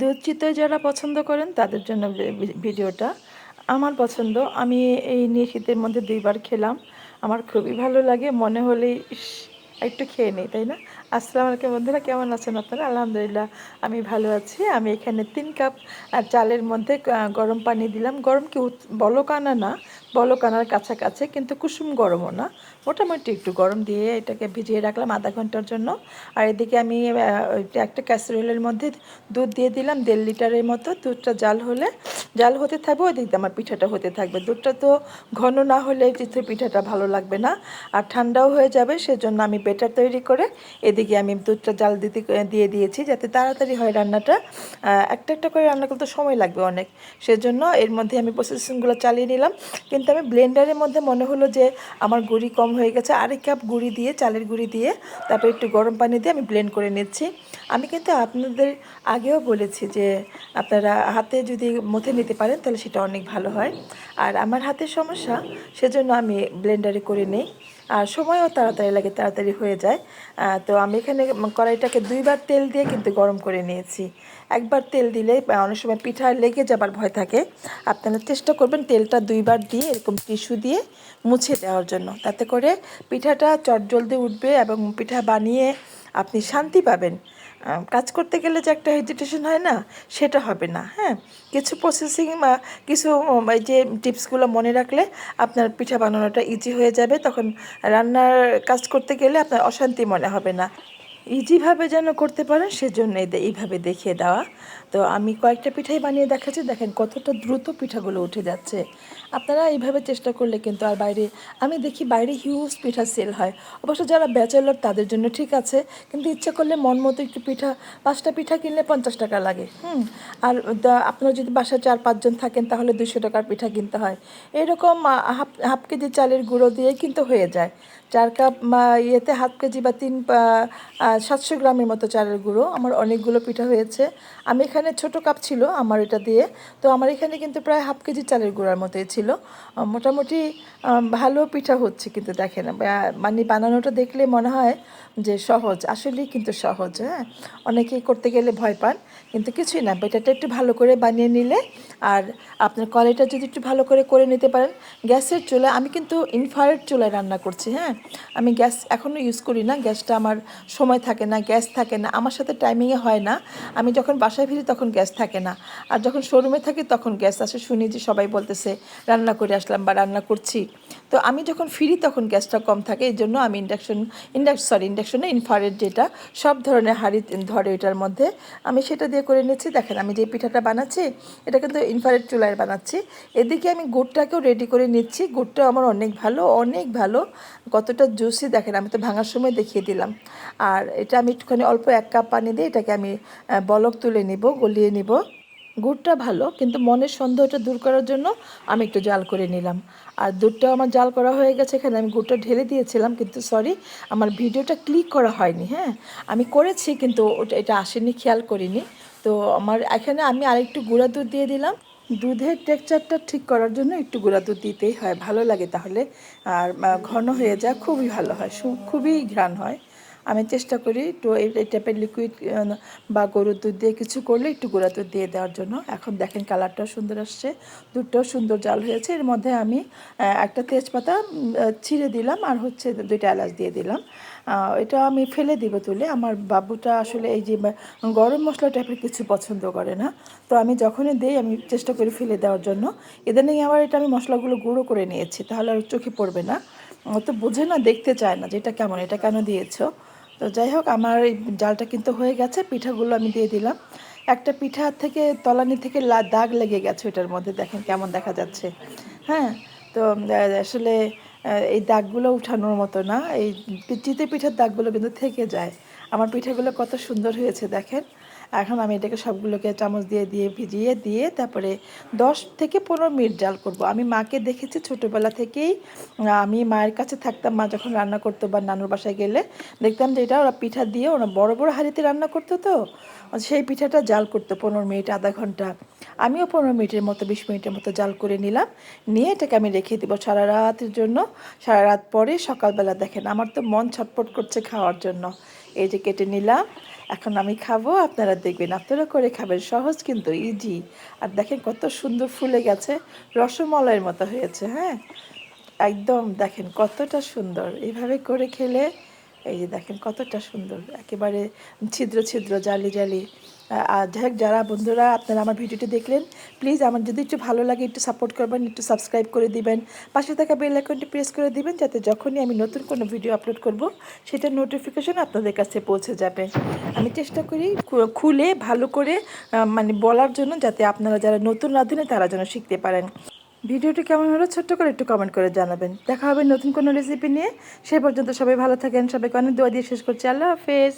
দুধ চিতই যারা পছন্দ করেন তাদের জন্য ভিডিওটা আমার পছন্দ। আমি এই নিয়ে শীতের মধ্যে দুইবার খেলাম। আমার খুবই ভালো লাগে। মনে হলেই একটু খেয়ে নিই, তাই না? আসসালামু আলাইকুম বন্ধুরা, কেমন আছেন আপনারা? আলহামদুলিল্লাহ, আমি ভালো আছি। আমি এখানে তিন কাপ চালের মধ্যে গরম পানি দিলাম। গরম কি বলক আনা না বলক আনার কাছাকাছি, কিন্তু কুসুম গরমও না। মোটামুটি একটু গরম দিয়ে এটাকে ভিজিয়ে রাখলাম আধা ঘণ্টার জন্য। আর এদিকে আমি একটা ক্যাসারোলের মধ্যে দুধ দিয়ে দিলাম, দেড় লিটারের মতো। দুধটা জাল হলে, জাল হতে থাকবে ওই ওইদিকে আমার পিঠাটা হতে থাকবে। দুধটা তো ঘন না হলে চিত্র পিঠাটা ভালো লাগবে না, আর ঠান্ডাও হয়ে যাবে, সেজন্য আমি বেটার তৈরি করে এদিকে আমি দুধটা জাল দিতে, দিয়ে দিয়েছি, যাতে তাড়াতাড়ি হয় রান্নাটা। একটা একটা করে রান্না করতে সময় লাগবে অনেক। সেজন্য এর মধ্যে আমি প্রসেসিংগুলো চালিয়ে নিলাম। কিন্তু আমি ব্লেন্ডারের মধ্যে মনে হলো যে আমার গুড়ি কম হয়ে গেছে। আরেক কাপ গুড়ি দিয়ে, চালের গুঁড়ি দিয়ে তারপর একটু গরম পানি দিয়ে আমি ব্লেন্ড করে নিচ্ছি। আমি কিন্তু আপনাদের আগেও বলেছি যে আপনারা হাতে যদি মুথে নিতে পারেন তাহলে সেটা অনেক ভালো হয়। আর আমার হাতের সমস্যা, সেজন্য আমি ব্লেন্ডারে করে নিই। আর সময়ও তাড়াতাড়ি লাগে, তাড়াতাড়ি হয়ে যায়। তো আমি এখানে কড়াইটাকে দুইবার তেল দিয়ে কিন্তু গরম করে নিয়েছি। একবার তেল দিলে অনেক সময় পিঠা লেগে যাবার ভয় থাকে। আপনারা চেষ্টা করবেন তেলটা দুইবার দিয়ে এরকম টিস্যু দিয়ে মুছে দেওয়ার জন্য। তাতে করে পিঠাটা চট জলদি উঠবে এবং পিঠা বানিয়ে আপনি শান্তি পাবেন। কাজ করতে গেলে যে একটা হেজিটেশন হয় না, সেটা হবে না হ্যাঁ? কিছু প্রসেসিং বা কিছু যে টিপসগুলো মনে রাখলে আপনার পিঠা বানানোটা ইজি হয়ে যাবে, তখন রান্নার কাজ করতে গেলে আপনার অশান্তি মনে হবে না। ইজিভাবে যেন করতে পারেন, সেজন্য এইভাবে দেখিয়ে দেওয়া। তো আমি কয়েকটা পিঠাই বানিয়ে দেখাচ্ছি। দেখেন কতটা দ্রুত পিঠাগুলো উঠে যাচ্ছে। আপনারা এইভাবে চেষ্টা করলে কিন্তু আর বাইরে, আমি দেখি বাইরে হিউজ পিঠা সেল হয়। অবশ্য যারা ব্যাচেলর তাদের জন্য ঠিক আছে, কিন্তু ইচ্ছা করলে মন মতো একটু পিঠা, পাঁচটা পিঠা কিনলে পঞ্চাশ টাকা লাগে। হুম, আর আপনারা যদি বাসায় চার পাঁচজন থাকেন, তাহলে দুশো টাকার পিঠা কিনতে হয়। এরকম হাফ হাফ কেজি চালের গুঁড়ো দিয়ে কিন্তু হয়ে যায়। চার কাপ ইয়েতে হাফ কেজি বা তিন সাতশো গ্রামের মতো চালের গুঁড়ো। আমার অনেকগুলো পিঠা হয়েছে। আমি এখানে ছোট কাপ ছিল আমার এটা দিয়ে। তো আমার এখানে কিন্তু প্রায় হাফ কেজি চালের গুঁড়ার মতোই ছিল। মোটামুটি ভালো পিঠা হচ্ছে কিন্তু দেখেন। মানে বানানোটা দেখলে মনে হয় যে সহজ। আসলেই কিন্তু সহজ হ্যাঁ? অনেকেই করতে গেলে ভয় পান, কিন্তু কিছুই না। বেটাটা একটু ভালো করে বানিয়ে নিলে আর আপনার কড়াইটা যদি একটু ভালো করে করে নিতে পারেন, গ্যাসের চুলা আমি কিন্তু ইনফ্রারেড চুলায় রান্না করছি হ্যাঁ? আমি গ্যাস এখনও ইউজ করি না। গ্যাসটা আমার সময় থাকে না গ্যাস থাকে না, আমার সাথে টাইমিংয়ে হয় না। আমি যখন বাসায় ফিরি তখন গ্যাস থাকে না। আর যখন শোরুমে থাকি তখন গ্যাস আসে। শুনি যে সবাই বলতেছে, রান্না করে আসলাম বা রান্না করছি। তো আমি যখন ফিরি তখন গ্যাসটা কম থাকে, এই জন্য আমি ইন্ডাকশন ইন্ডাক সরি ইন্ডাকশনে ইনফ্রারেড যেটা, সব ধরনের হাঁড়ি ধরে এটার মধ্যে। আমি সেটা দিয়ে করে নিচ্ছি। দেখেন, আমি যে পিঠাটা বানাচ্ছি, এটা কিন্তু ইনফ্রারেড চুলায় বানাচ্ছি। এদিকে আমি গুড়টাকেও রেডি করে নিচ্ছি। গুড়টা আমার অনেক ভালো অনেক ভালো। কতটা জুসি দেখেন, আমি তো ভাঙার সময় দেখিয়ে দিলাম। আর এটা আমি একটুখানি অল্প এক কাপ পানি দিয়ে এটাকে আমি বলক তুলে নিব, গলিয়ে নিব। গুড়টা ভালো, কিন্তু মনের সন্দেহটা দূর করার জন্য আমি একটু জাল করে নিলাম। আর দুধটাও আমার জাল করা হয়ে গেছে, এখানে আমি গুড়টা ঢেলে দিয়েছিলাম, কিন্তু সরি আমার ভিডিওটা ক্লিক করা হয়নি হ্যাঁ? আমি করেছি, কিন্তু ওটা, এটা আসেনি, খেয়াল করিনি। তো আমার, এখানে আমি আরেকটু গুঁড়া দুধ দিয়ে দিলাম। দুধের টেক্সচারটা ঠিক করার জন্য একটু গুঁড়া দুধ দিতেই হয়, ভালো লাগে তাহলে। আর ঘন হয়ে যায়, খুবই ভালো হয় খুবই ঘ্রাণ হয়। আমি চেষ্টা করি একটু এই টাইপের লিকুইড বা গরুর দুধ দিয়ে কিছু করলে একটু গুঁড়া দুধ দিয়ে দেওয়ার জন্য। এখন দেখেন কালারটাও সুন্দর আসছে, দুধটাও সুন্দর জাল হয়েছে। এর মধ্যে আমি একটা তেজপাতা ছিঁড়ে দিলাম আর হচ্ছে দুইটা এলাচ দিয়ে দিলাম। এটা আমি ফেলে দিব তুলে। আমার বাবুটা আসলে এই যে গরম মশলা টাইপের কিছু পছন্দ করে না। তো আমি যখনই দিই, আমি চেষ্টা করি ফেলে দেওয়ার জন্য। ইদানিং আবার এটা আমি মশলাগুলো গুঁড়ো করে নিয়েছি, তাহলে আর চোখে পড়বে না। তো বোঝে না, দেখতে চায় না যে এটা কেমন, এটা কেন দিয়েছ? তো যাই হোক, আমার এই জালটা কিন্তু হয়ে গেছে, পিঠাগুলো আমি দিয়ে দিলাম। একটা পিঠা থেকে, তলানি থেকে দাগ লেগে গেছে ওইটার মধ্যে, দেখেন কেমন দেখা যাচ্ছে। হ্যাঁ তো আসলে এই দাগগুলো উঠানোর মতো না, এই চিতে পিঠার দাগগুলো কিন্তু থেকে যায়। আমার পিঠাগুলো কত সুন্দর হয়েছে, দেখেন। এখন আমি এটাকে সবগুলোকে চামচ দিয়ে দিয়ে ভিজিয়ে দিয়ে তারপরে দশ থেকে পনেরো মিনিট জাল করব। আমি মাকে দেখেছি ছোটোবেলা থেকেই, আমি মায়ের কাছে থাকতাম, মা যখন রান্না করতো বা নানুর বাসায় গেলে দেখতাম যে এটা ওরা পিঠা দিয়ে ওরা বড় বড় হাঁড়িতে রান্না করতো তো। সেই পিঠাটা জাল করতো পনেরো মিনিট, আধা ঘণ্টা। আমিও পনেরো মিনিটের মতো, বিশ মিনিটের মতো জাল করে নিলাম। নিয়ে এটাকে আমি রেখে দিব সারা রাতের জন্য। সারা রাত পরে সকালবেলা দেখেন, আমার তো মন ছটপট করছে খাওয়ার জন্য। এই যে কেটে নিলাম, এখন আমি খাব, আপনারা দেখবেন আপনারা করে খাবেন, সহজ কিন্তু ইজি আর দেখেন কত সুন্দর ফুলে গেছে, রসমলাইয়ের মতো হয়েছে হ্যাঁ? একদম দেখেন কতটা সুন্দর। এইভাবে করে খেলে এই যে দেখেন কতটা সুন্দর, একেবারে ছিদ্র ছিদ্র, জালি জালি। আর যাই যারা বন্ধুরা আপনারা আমার ভিডিওটি দেখলেন প্লিজ আমার যদি একটু ভালো লাগে একটু সাপোর্ট করবেন, একটু সাবস্ক্রাইব করে দিবেন, পাশে থাকা বেল আইকনটি প্রেস করে দিবেন, যাতে যখনই আমি নতুন কোনো ভিডিও আপলোড করব, সেটা নোটিফিকেশন আপনাদের কাছে পৌঁছে যাবে। আমি চেষ্টা করি খুলে, ভালো করে মানে বলার জন্য, যাতে আপনারা যারা নতুন রাঁধুনে তারা যেন শিখতে পারেন। ভিডিওটি কেমন হলো ছোট্ট করে একটু কমেন্ট করে জানাবেন। দেখা হবে নতুন কোনো রেসিপি নিয়ে। সেই পর্যন্ত সবাই ভালো থাকেন, সবাইকে অনেক দোয়া দিয়ে শেষ করছি। আল্লাহ হাফেজ।